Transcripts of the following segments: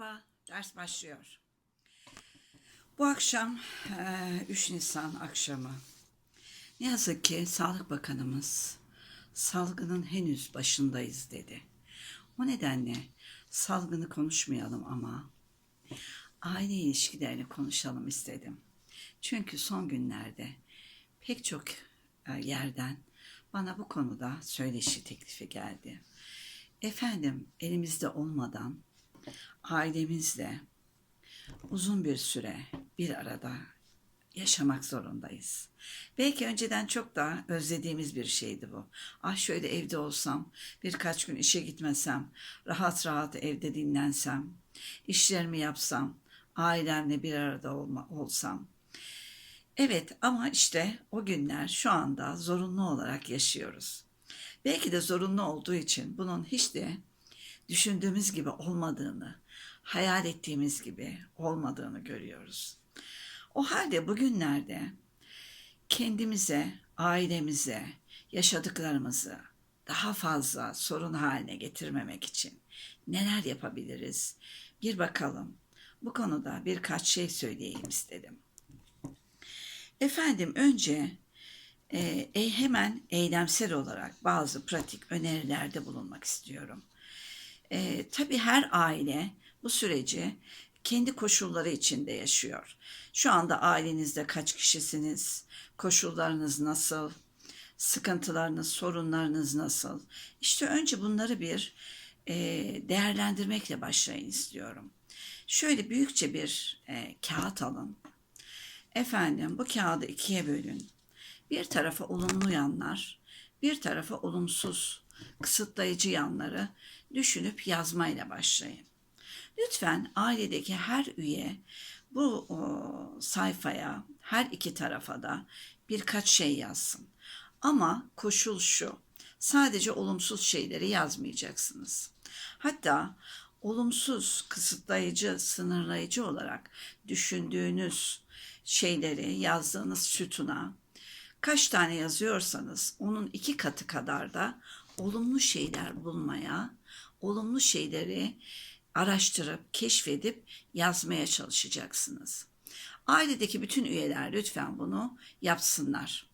Merhaba, ders başlıyor. Bu akşam eee, 3 Nisan akşamı. Ne yazık ki Sağlık Bakanımız salgının henüz başındayız dedi. O nedenle salgını konuşmayalım ama aile ilişkilerini konuşalım istedim. Çünkü son günlerde pek çok e, yerden bana bu konuda söyleşi teklifi geldi. Efendim elimizde olmadan ailemizle uzun bir süre bir arada yaşamak zorundayız. Belki önceden çok daha özlediğimiz bir şeydi bu. Ah şöyle evde olsam, birkaç gün işe gitmesem, rahat rahat evde dinlensem, işlerimi yapsam, ailemle bir arada olma, olsam. Evet ama işte o günler şu anda zorunlu olarak yaşıyoruz. Belki de zorunlu olduğu için bunun hiç de düşündüğümüz gibi olmadığını, hayal ettiğimiz gibi olmadığını görüyoruz. O halde bugünlerde kendimize, ailemize, yaşadıklarımızı daha fazla sorun haline getirmemek için neler yapabiliriz? Bir bakalım. Bu konuda birkaç şey söyleyeyim istedim. Efendim önce e, e, hemen eylemsel olarak bazı pratik önerilerde bulunmak istiyorum. E, tabii her aile bu süreci kendi koşulları içinde yaşıyor. Şu anda ailenizde kaç kişisiniz? Koşullarınız nasıl? Sıkıntılarınız, sorunlarınız nasıl? İşte önce bunları bir e, değerlendirmekle başlayın istiyorum. Şöyle büyükçe bir e, kağıt alın. Efendim bu kağıdı ikiye bölün. Bir tarafa olumlu yanlar, bir tarafa olumsuz, kısıtlayıcı yanları düşünüp yazmayla başlayın. Lütfen ailedeki her üye bu o, sayfaya, her iki tarafa da birkaç şey yazsın. Ama koşul şu, sadece olumsuz şeyleri yazmayacaksınız. Hatta olumsuz, kısıtlayıcı, sınırlayıcı olarak düşündüğünüz şeyleri yazdığınız sütuna kaç tane yazıyorsanız onun iki katı kadar da olumlu şeyler bulmaya, olumlu şeyleri araştırıp, keşfedip yazmaya çalışacaksınız. Ailedeki bütün üyeler lütfen bunu yapsınlar.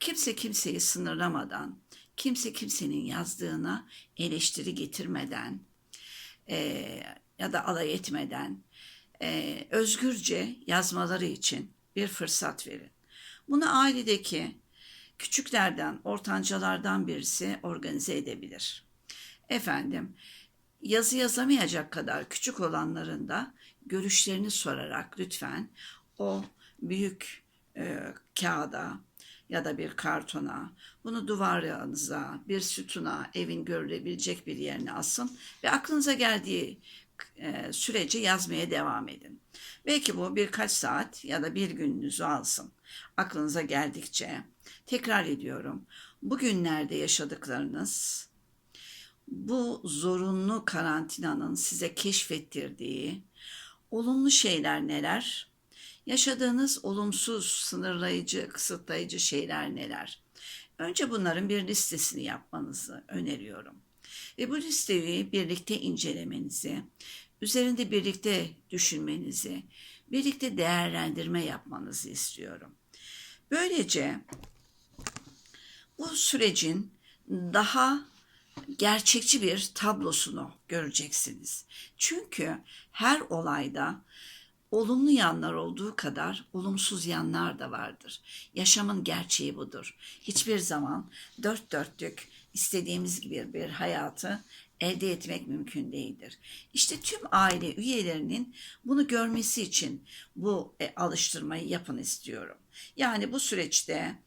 Kimse kimseyi sınırlamadan, kimse kimsenin yazdığına eleştiri getirmeden e, ya da alay etmeden e, özgürce yazmaları için bir fırsat verin. Bunu ailedeki küçüklerden, ortancalardan birisi organize edebilir. Efendim, yazı yazamayacak kadar küçük olanların da görüşlerini sorarak lütfen o büyük e, kağıda ya da bir kartona, bunu duvarınıza, bir sütuna, evin görülebilecek bir yerine asın ve aklınıza geldiği e, sürece yazmaya devam edin. Belki bu birkaç saat ya da bir gününüzü alsın. Aklınıza geldikçe tekrar ediyorum. Bugünlerde yaşadıklarınız bu zorunlu karantinanın size keşfettirdiği olumlu şeyler neler? Yaşadığınız olumsuz, sınırlayıcı, kısıtlayıcı şeyler neler? Önce bunların bir listesini yapmanızı öneriyorum. Ve bu listeyi birlikte incelemenizi, üzerinde birlikte düşünmenizi, birlikte değerlendirme yapmanızı istiyorum. Böylece bu sürecin daha gerçekçi bir tablosunu göreceksiniz. Çünkü her olayda olumlu yanlar olduğu kadar olumsuz yanlar da vardır. Yaşamın gerçeği budur. Hiçbir zaman dört dörtlük istediğimiz gibi bir hayatı elde etmek mümkün değildir. İşte tüm aile üyelerinin bunu görmesi için bu e, alıştırmayı yapın istiyorum. Yani bu süreçte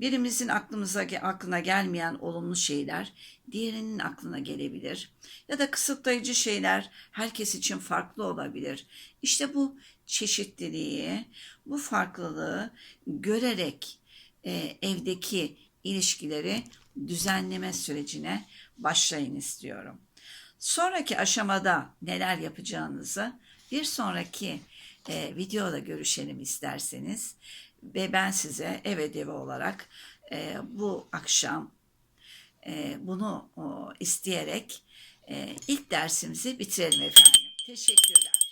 birimizin aklımıza aklına gelmeyen olumlu şeyler diğerinin aklına gelebilir ya da kısıtlayıcı şeyler herkes için farklı olabilir. İşte bu çeşitliliği, bu farklılığı görerek e, evdeki ilişkileri düzenleme sürecine başlayın istiyorum. Sonraki aşamada neler yapacağınızı bir sonraki e, videoda görüşelim isterseniz ve ben size ev ödevi olarak e, bu akşam e, bunu o, isteyerek e, ilk dersimizi bitirelim efendim. Teşekkürler.